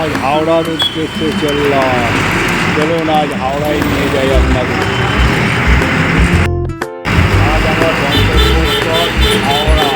আজ হাওড়ার উদ্দেশ্যে চললাম চলুন আজ হাওড়ায় নিয়ে যাই আপনাদের আজ আমার গন্তব্যস্থল হাওড়া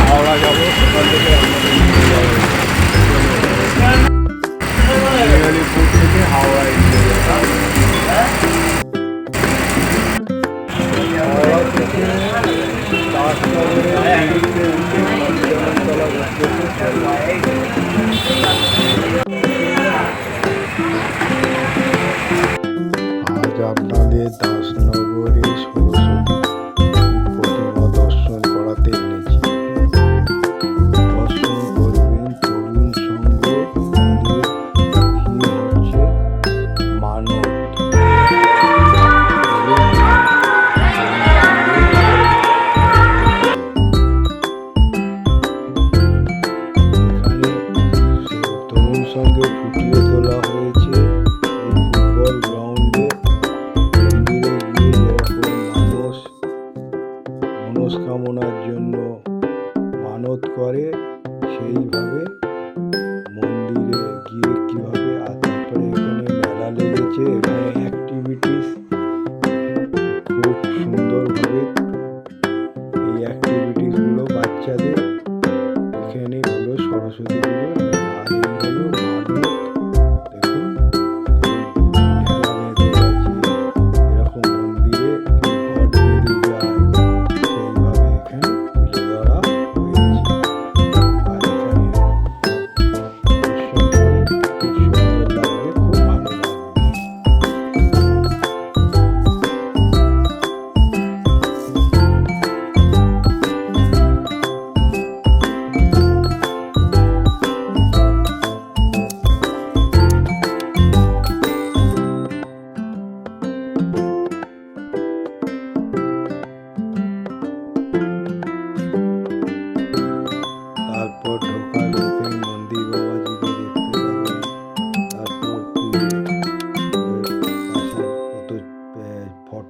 হাওড়া যাব সেখান থেকে আপনাদের নিয়ে যাব মেদিনীপুর থেকে হাওড়ায় নিয়ে যাব হাওড়া থেকে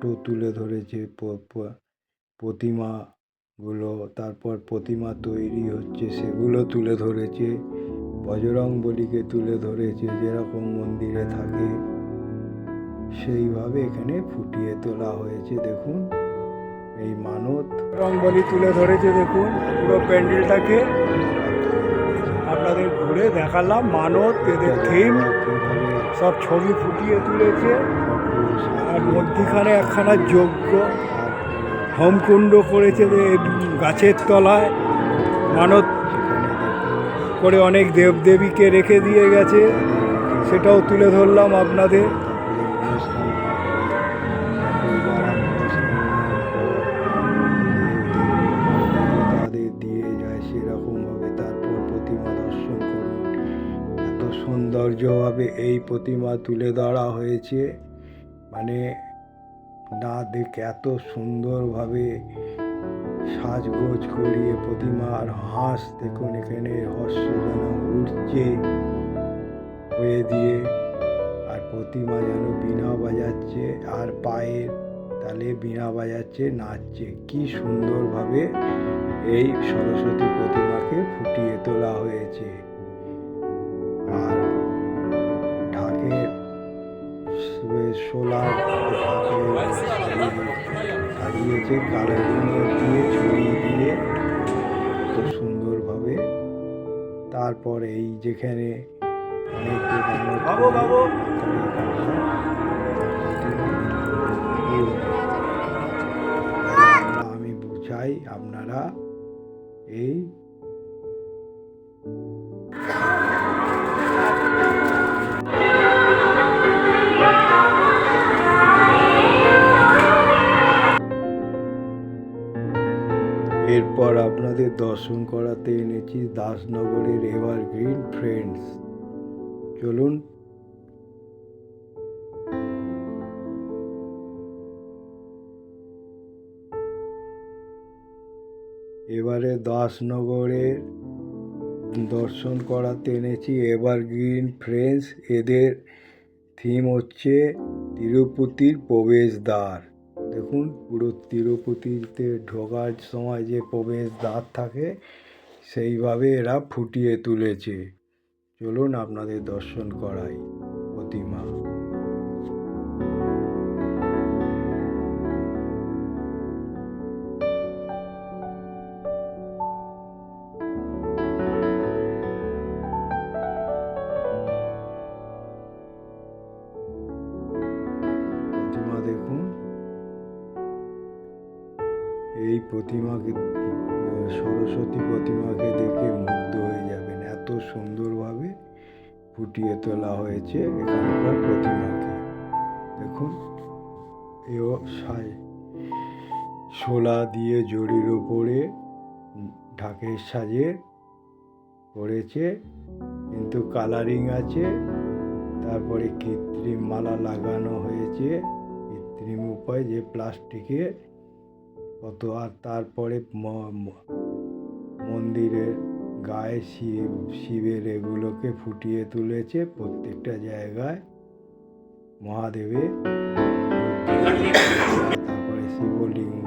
ফটো তুলে ধরেছে প্রতিমাগুলো। তারপর প্রতিমা তৈরি হচ্ছে সেগুলো তুলে ধরেছে। বজরং বলিকে তুলে ধরেছে যেরকম মন্দিরে থাকে সেইভাবে এখানে ফুটিয়ে তোলা হয়েছে দেখুন। এই মানত। রংবলি তুলে ধরেছে দেখুন পুরো প্যান্ডেলটাকে। আপনাদের ঘুরে দেখালাম মানত এদের থিম সব ছবি ফুটিয়ে তুলেছে। আর মধ্যিখানে একখানা যজ্ঞ। হোমকুণ্ড করেছে গাছের তলায়। মানত করে অনেক দেবদেবীকে রেখে দিয়ে গেছে। সেটাও তুলে ধরলাম আপনাদের। সৌন্দর্যভাবে এই প্রতিমা তুলে ধরা হয়েছে। মানে না দেখে এত সুন্দরভাবে সাজগোজ করিয়ে প্রতিমার হাঁস দেখুন এখানে হর্ষ যেন উঠছে হয়ে দিয়ে, আর প্রতিমা যেন বীণা বাজাচ্ছে, আর পায়ের তালে বীণা বাজাচ্ছে, নাচছে। কি সুন্দরভাবে এই সরস্বতী প্রতিমাকে ফুটিয়ে তোলা হয়েছে। আর ঢাকের সোলার সাজিয়েছে কালারিং দিয়ে ছড়িয়ে দিয়ে খুব সুন্দরভাবে তারপর এই যেখানে অনেক। আমি চাই আপনারা এই এরপর আপনাদের দর্শন করাতে এনেছি দাসনগরের এভারগ্রিন ফ্রেন্ডস। চলুন। এবারে দাসনগরের দর্শন করাতে এনেছি এভারগ্রিন ফ্রেন্ডস। এদের থিম হচ্ছে তিরুপতির প্রবেশদ্বার। দেখুন, পুরো তিরুপতিতে ঢোকার সময় যে প্রবেশ দ্বার থাকে, সেইভাবে এরা ফুটিয়ে তুলেছে। চলুন আপনাদের দর্শন করাই। প্রতিমাকে সরস্বতী প্রতিমাকে দেখে মুগ্ধ হয়ে যাবেন। এত সুন্দরভাবে ফুটিয়ে তোলা হয়েছে এখানকার প্রতিমাকে। দেখুন, এও সাই, শোলা দিয়ে জড়ির ওপরে ঢাকের সাজে করেছে কিন্তু কালারিং আছে, তারপরে কৃত্রিম মালা লাগানো হয়েছে। কৃত্রিম উপায় যে প্লাস্টিকে কত? আর তারপরে মন্দিরের গায়ে শিব, শিবের এগুলোকে ফুটিয়ে তুলেছে প্রত্যেকটা জায়গায়। মহাদেবের তারপরে শিবলিঙ্গ,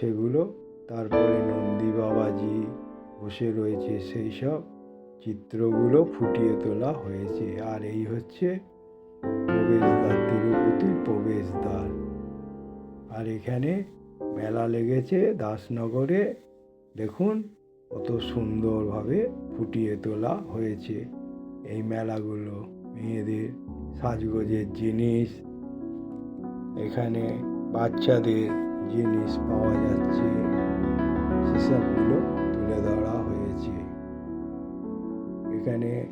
সেগুলো। তারপরে নন্দী বাবাজি বসে রয়েছে, সেই সব চিত্রগুলো ফুটিয়ে তোলা হয়েছে। আর এই হচ্ছে প্রবেশদ্বার, তিরুপতির প্রবেশদ্বার। আর এখানে মেলা লেগেছে দাসনগরে। দেখুন, কত সুন্দরভাবে ফুটিয়ে তোলা হয়েছে এই মেলাগুলো। মেয়েদের সাজগোজের জিনিস, এখানে বাচ্চাদের জিনিস পাওয়া যাচ্ছে। সেসবগুলো তুলে ধরা হয়েছে। এখানে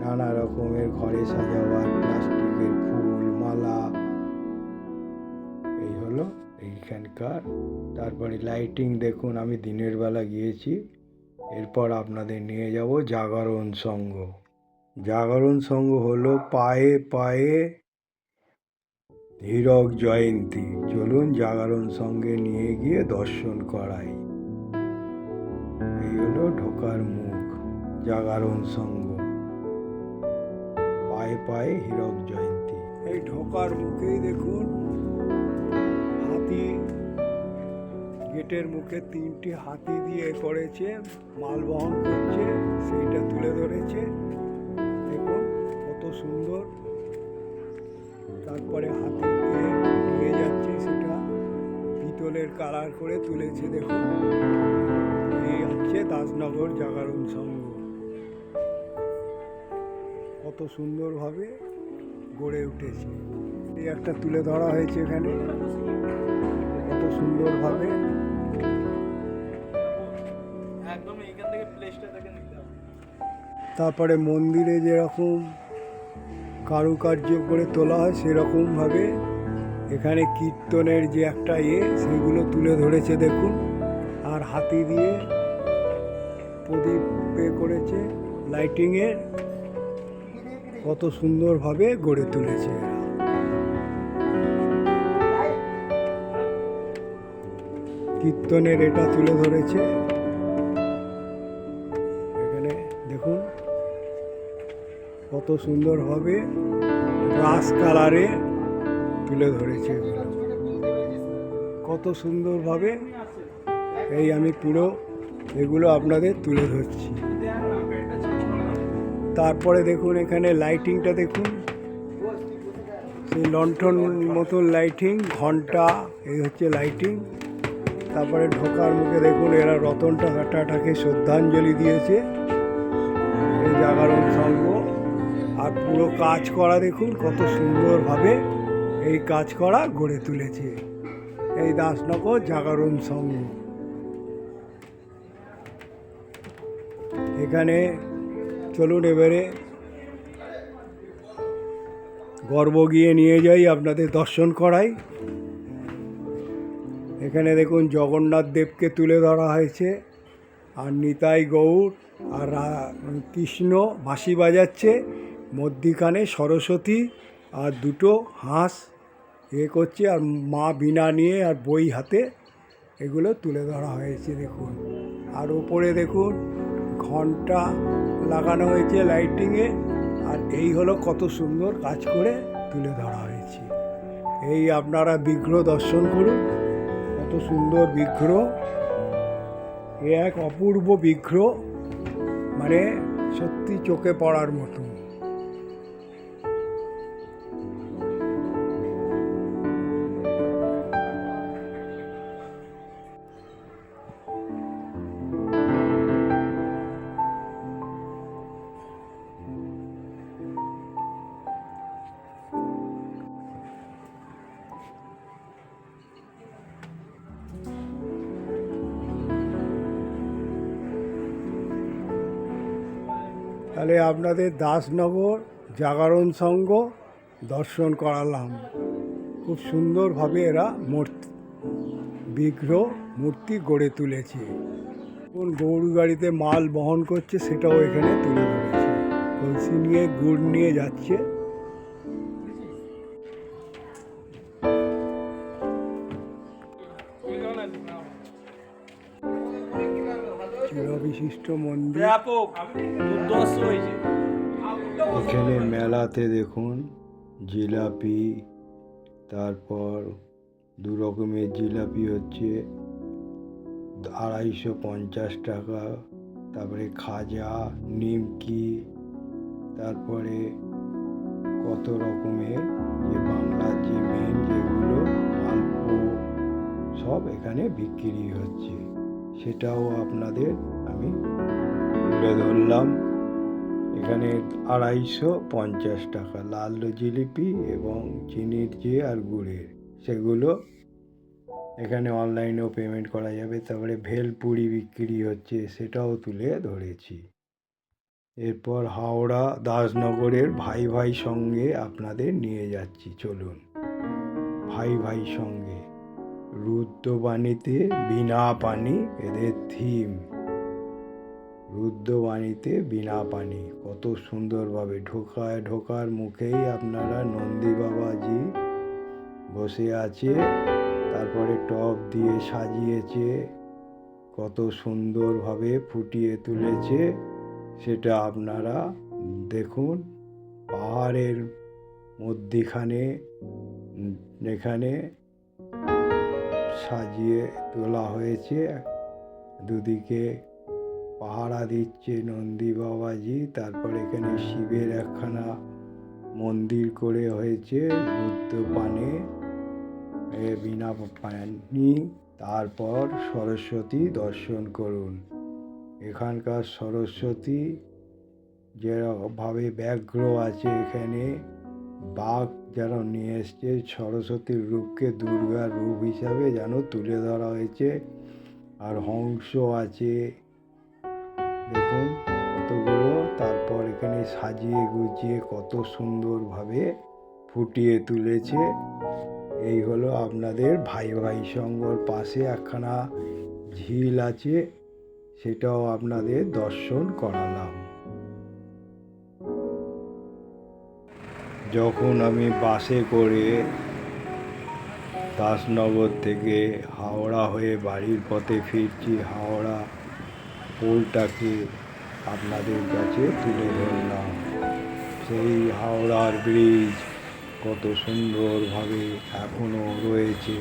নানা রকমের ঘরে সাজাবার প্লাস্টিকের ফুল, মালা। এই হলো এইখানকার তারপরে লাইটিং দেখুন, আমি দিনের বেলা গিয়েছি। এরপর আপনাদের নিয়ে যাব জাগরণ সংঘ জাগরণ সংঘ হলো পায়ে পায়ে হীরক জয়ন্তী। চলুন জাগরণ সঙ্গে নিয়ে গিয়ে দর্শন করাই। এই হলো ঢোকার মুখ, জাগরণ সংঘ পায়ে পায়ে হীরক জয়ন্তী। এই ঢোকার মুখেই দেখুন গেটের মুখে তিনটি হাতি দিয়ে করেছে মাল বহন করছে, সেইটা তুলে ধরেছে। দেখুন কত সুন্দর। তারপরে হাতিকে নিয়ে যাচ্ছে সেটা পিতলের কালার করে তুলেছে, দেখুন। এই হচ্ছে দাসনগর জাগরণ সংঘ। কত সুন্দরভাবে গড়ে উঠেছে। এই একটা তুলে ধরা হয়েছে এখানে। কত সুন্দরভাবে তারপরে মন্দিরে যেরকম কারুকার্য করে তোলা হয় সেরকমভাবে এখানে কীর্তনের যে একটা ইয়ে সেগুলো তুলে ধরেছে দেখুন। আর হাতি দিয়ে প্রদীপ পে করেছে লাইটিংয়ের কত সুন্দরভাবে গড়ে তুলেছে কীর্তনের এটা তুলে ধরেছে। কত সুন্দর হবে। ব্রাশ কালারে তুলে ধরেছে এগুলো। কত সুন্দরভাবে এই আমি পুরো এগুলো আপনাদের তুলে ধরছি। তারপরে দেখুন এখানে লাইটিংটা দেখুন। সেই লণ্ঠন মতন লাইটিং, ঘণ্টা, এই হচ্ছে লাইটিং। তারপরে ঢোকার মুখে দেখুন এরা রতন টাকাটাকে শ্রদ্ধাঞ্জলি দিয়েছে। এই জাগরণ আর পুরো কাজ করা দেখুন, কত সুন্দরভাবে এই কাজ করা গড়ে তুলেছে। এই দাসনগর জাগরণ সংঘ। এখানে চলুন এবারে গর্ব গিয়ে নিয়ে যাই আপনাদের দর্শন করাই। এখানে দেখুন জগন্নাথ দেবকে তুলে ধরা হয়েছে, আর নিতাই গৌর আর কৃষ্ণ বাঁশি বাজাচ্ছে মধ্যিখানে সরস্বতী আর দুটো হাঁস, এ করছে আর মা বিনা নিয়ে আর বই হাতে এগুলো তুলে ধরা হয়েছে, দেখুন। আর ওপরে দেখুন, ঘণ্টা লাগানো হয়েছে লাইটিংয়ে, আর এই হলো কত সুন্দর কাজ করে তুলে ধরা হয়েছে। এই আপনারা বিগ্রহ দর্শন করুন, কত সুন্দর বিগ্রহ। এ এক অপূর্ব বিগ্রহ মানে সত্যি চোখে পড়ার মতো। তাহলে আপনাদের দাসনগর জাগরণ সংঘ দর্শন করালাম। খুব সুন্দরভাবে এরা মূর্তি, বিগ্রহ মূর্তি গড়ে তুলেছে। কোন গরু গাড়িতে মাল বহন করছে সেটাও এখানে তুলে ধরেছে। কলসি নিয়ে গুড় নিয়ে যাচ্ছে। মন্দির ব্যাপক। দুর্দর্শ হয়েছে এখানে মেলাতে দেখুন জিলাপি তারপর দু রকমের জিলাপি হচ্ছে আড়াইশো পঞ্চাশ টাকা তারপরে খাজা নিমকি তারপরে কত রকমের যে বাংলার যে মেন যেগুলো মালপো সব এখানে বিক্রি হচ্ছে। সেটাও আপনাদের আমি। তুলে ধরলাম। এখানে আড়াইশো পঞ্চাশ টাকা লাল জিলিপি এবং চিনির যে আর গুড়ের, সেগুলো এখানে অনলাইনেও পেমেন্ট করা যাবে। তারপরে ভেলপুরি বিক্রি হচ্ছে, সেটাও তুলে ধরেছি। এরপর হাওড়া দাসনগরের ভাই ভাই সঙ্গে আপনাদের নিয়ে যাচ্ছি, চলুন। ভাই ভাই সঙ্গে। রুদ্রবাণীতে বিনা পানি, এদের থিম রুদ্রবাণীতে বিনা পানি। কত সুন্দরভাবে ঢোকায় ঢোকার মুখেই আপনারা নন্দী বাবাজি বসে আছে, তারপরে টপ দিয়ে সাজিয়েছে, কত সুন্দরভাবে ফুটিয়ে তুলেছে, সেটা আপনারা দেখুন। পাহাড়ের মধ্যিখানে, এখানে সাজিয়ে তোলা হয়েছে। দুদিকে পাহারা দিচ্ছে নন্দী বাবাজি। তারপর এখানে শিবের একখানা মন্দির করে হয়েছে রুদ্র পানে। বিনা পানি তারপর সরস্বতী দর্শন করুন। এখানকার সরস্বতী যেভাবে ব্যাঘ্র আছে এখানে, বাঘ যেন নিয়ে এসছে সরস্বতীর রূপকে দুর্গার রূপ হিসাবে যেন তুলে ধরা হয়েছে। আর হংস আছে। এখানে সাজিয়ে গুছিয়ে কত সুন্দরভাবে ফুটিয়ে তুলেছে। এই হলো আপনাদের ভাই ভাই সঙ্গর পাশে একখানা ঝিল আছে, সেটাও আপনাদের দর্শন করালাম। যখন আমি বাসে করে দাসনগর থেকে হাওড়া হয়ে বাড়ির পথে ফিরছি, হাওড়া পোলটাকে আপনাদের কাছে তুলে ধরলাম। সেই হাওড়ার ব্রিজ কত সুন্দরভাবে এখনও রয়েছে,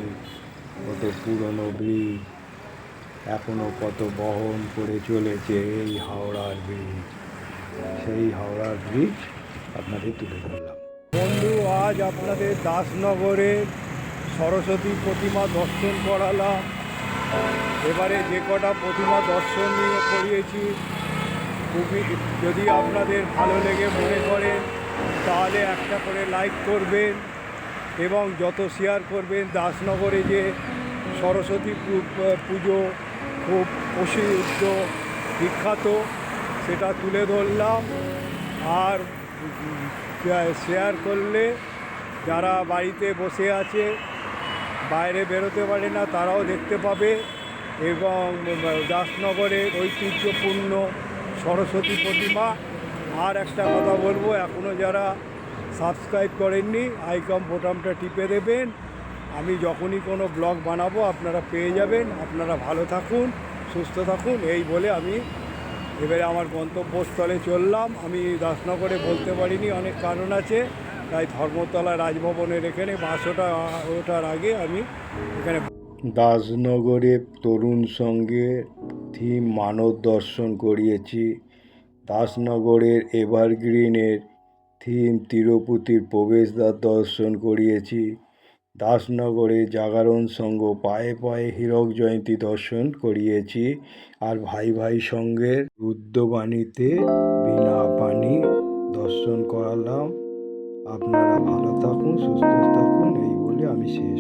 কত পুরনো ব্রিজ এখনও কত বহন করে চলেছে এই হাওড়ার ব্রিজ। সেই হাওড়ার ব্রিজ আপনাদের তুলে ধরলাম। বন্ধু, আজ আপনাদের দাসনগরের সরস্বতী প্রতিমা দর্শন করালাম। এবারে যে কটা প্রতিমা দর্শন করিয়েছি খুবই, যদি আপনাদের ভালো লেগে মনে করেন তাহলে একটা করে লাইক করবেন এবং যত শেয়ার করবেন, দাসনগরে যে সরস্বতী পুজো খুব প্রসিদ্ধ বিখ্যাত, সেটা তুলে ধরলাম। আর শেয়ার করলে যারা বাড়িতে বসে আছে, বাইরে বেরোতে পারে না, তারাও দেখতে পাবে এবং দাসনগরের ঐতিহ্যপূর্ণ সরস্বতী প্রতিমা। আর একটা কথা বলব এখনও যারা সাবস্ক্রাইব করেননি আইকম বোতামটা টিপে দেবেন। আমি যখনই কোনো ব্লগ বানাবো, আপনারা পেয়ে যাবেন। আপনারা ভালো থাকুন, সুস্থ থাকুন, এই বলে আমি এবারে আমার গন্তব্যস্থলে চললাম। আমি দাসনগরে বলতে পারিনি, অনেক কারণ আছে। তাই ধর্মতলা রাজভবনের এখানে বাস ওঠা ওঠার আগে আমি এখানে দাসনগরে তরুণ সঙ্গে থিম মানব দর্শন করিয়েছি দাসনগরের এভারগ্রিনের থিম তিরুপতির প্রবেশদ্বার দর্শন করিয়েছি দাসনগরে জাগরণ সংঘ পায়ে পায়ে হীরক জয়ন্তী দর্শন করিয়েছি আর ভাই ভাই সঙ্গের রুদ্রবাণীতে বিনা পানি দর্শন করালাম। আপনারা ভালো থাকুন, সুস্থ থাকুন, এই বলে আমি শেষ